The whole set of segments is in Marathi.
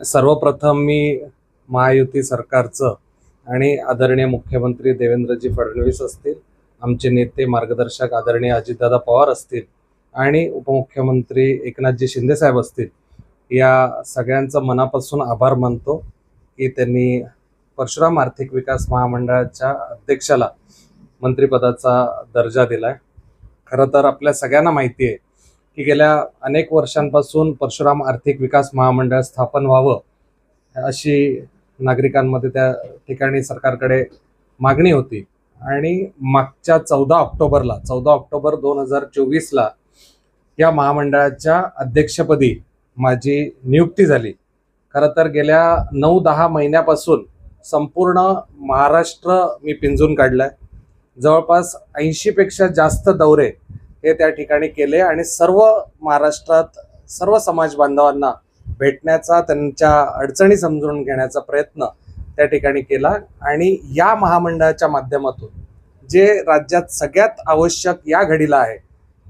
सर्वप्रथम मी महायुती सरकारचं आणि आदरणीय मुख्यमंत्री देवेंद्रजी फडणवीस असतील आमचे नेते मार्गदर्शक आदरणीय अजितदादा पवार असतील आणि उपमुख्यमंत्री एकनाथजी शिंदेसाहेब असतील या सगळ्यांचं मनापासून आभार मानतो की त्यांनी परशुराम आर्थिक विकास महामंडळाच्या अध्यक्षाला मंत्रिपदाचा दर्जा दिला आहे खरं तर आपल्या सगळ्यांना माहिती आहे की गेल्या अनेक वर्षांपासून परशुराम आर्थिक विकास महामंडळ स्थापन व्हावं अशी नागरिकांमध्ये त्या ठिकाणी सरकारकडे मागणी होती. आणि मागच्या चौदा ऑक्टोबरला चौदा ऑक्टोबर दोन हजार चोवीसला या महामंडळाच्या अध्यक्षपदी माझी नियुक्ती झाली. खरं तर गेल्या नऊ दहा महिन्यापासून संपूर्ण महाराष्ट्र मी पिंजून काढलाय. जवळपास ऐंशीपेक्षा जास्त दौरे हे त्या ठिकाणी केले आणि सर्व महाराष्ट्रात सर्व समाज बांधवांना भेटण्याचा त्यांच्या अडचणी समजून घेण्याचा प्रयत्न त्या ठिकाणी केला. आणि या महामंडळाच्या माध्यमातून जे राज्यात सगळ्यात आवश्यक या घडीला आहे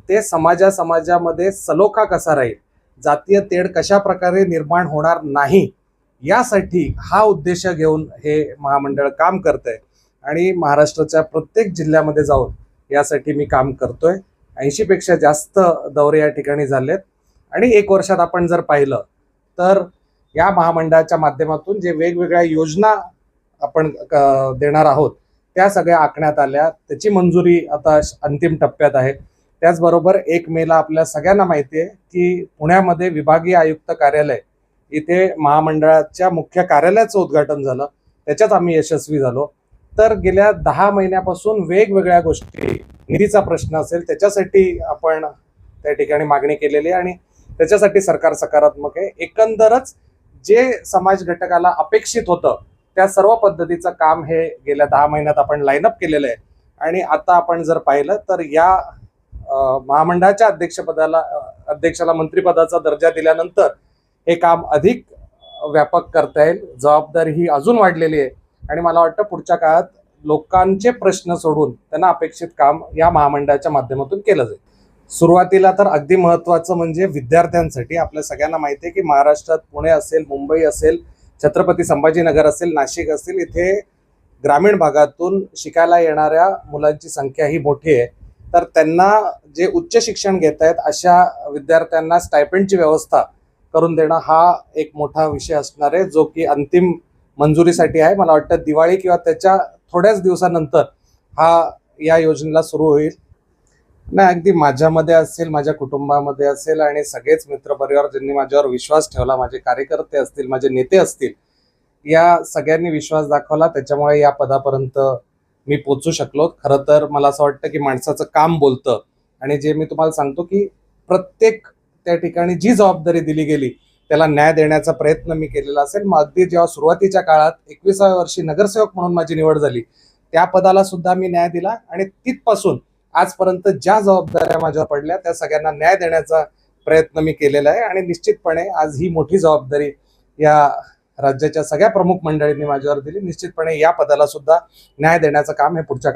ते समाजा समाजामध्ये सलोखा कसा राहील जातीय तेढ कशा प्रकारे निर्माण होणार नाही यासाठी हा उद्देश घेऊन हे महामंडळ काम करत आहे आणि महाराष्ट्राच्या प्रत्येक जिल्ह्यामध्ये जाऊन यासाठी मी काम करतोय. ऐंशीपेक्षा जास्त दौरे या ठिकाणी झालेत. आणि एक वर्षात आपण जर पाहिलं तर या महामंडळाच्या माध्यमातून जे वेगवेगळ्या योजना आपण देणार आहोत त्या सगळ्या आखण्यात आल्या. त्याची मंजुरी आता अंतिम टप्प्यात आहे. त्याचबरोबर एक मेला आपल्या सगळ्यांना माहिती आहे की पुण्यामध्ये विभागीय आयुक्त कार्यालय इथे महामंडळाच्या मुख्य कार्यालयाचं उद्घाटन झालं. त्याच्यात आम्ही यशस्वी झालो. तर गेल्या दहा महिन्यापासून वेगवेगळ्या गोष्टी निधीचा प्रश्न असेल त्याच्यासाठी आपण त्या ठिकाणी मागणी केलेली आहे आणि त्याच्यासाठी सरकार सकारात्मक आहे. एकंदरच जे समाज घटकाला अपेक्षित होतं त्या सर्व पद्धतीचं काम हे गेल्या दहा महिन्यात आपण लाईनअप केलेलं आहे. आणि आता आपण जर पाहिलं तर या महामंडळाच्या अध्यक्षपदाला अध्यक्षाला मंत्रिपदाचा दर्जा दिल्यानंतर हे काम अधिक व्यापक करता येईल. जबाबदारी ही अजून वाढलेली आहे. आणि मला वाटतं पुढच्या काळात लोकांचे प्रश्न सोडून त्यांना अपेक्षित काम या महामंडळाच्या माध्यमातून केलं जाईल. सुरुवातीला तर अगदी महत्वाचं म्हणजे विद्यार्थ्यांसाठी आपल्या सगळ्यांना माहिती आहे की महाराष्ट्रात पुणे असेल मुंबई असेल छत्रपती संभाजीनगर असेल नाशिक असेल इथे ग्रामीण भागातून शिकायला येणाऱ्या मुलांची संख्या ही मोठी आहे. तर त्यांना जे उच्च शिक्षण घेत आहेत अशा विद्यार्थ्यांना स्टायपेंडची व्यवस्था करून देणं हा एक मोठा विषय असणार आहे जो की अंतिम मंजुरीसाठी आहे. मला वाटतं दिवाळी किंवा त्याच्या थोड्याच दिवसानंतर हा या योजनेला सुरू होईल. नाही अगदी माझ्यामध्ये असेल माझ्या कुटुंबामध्ये असेल आणि सगळेच मित्रपरिवार ज्यांनी माझ्यावर विश्वास ठेवला माझे कार्यकर्ते असतील माझे नेते असतील या सगळ्यांनी विश्वास दाखवला. त्याच्यामुळे या पदापर्यंत मी पोचू शकलो. खरं तर मला असं वाटतं की माणसाचं काम बोलतं. आणि जे मी तुम्हाला सांगतो की प्रत्येक त्या ठिकाणी जी जबाबदारी दिली गेली त्याला न्याय देण्याचा प्रयत्न मी केलेला असेल. मग अगदी जेव्हा सुरुवातीच्या काळात एकविसाव्या वर्षी नगरसेवक म्हणून माझी निवड झाली त्या पदाला सुद्धा मी न्याय दिला आणि तिथपासून आजपर्यंत ज्या जबाबदाऱ्या माझ्यावर पडल्या त्या सगळ्यांना न्याय देण्याचा प्रयत्न मी केलेला आहे. आणि निश्चितपणे आज ही मोठी जबाबदारी या राज्याच्या सगळ्या प्रमुख मंडळींनी माझ्यावर दिली. निश्चितपणे या पदाला सुद्धा न्याय देण्याचं काम हे पुढच्या काळात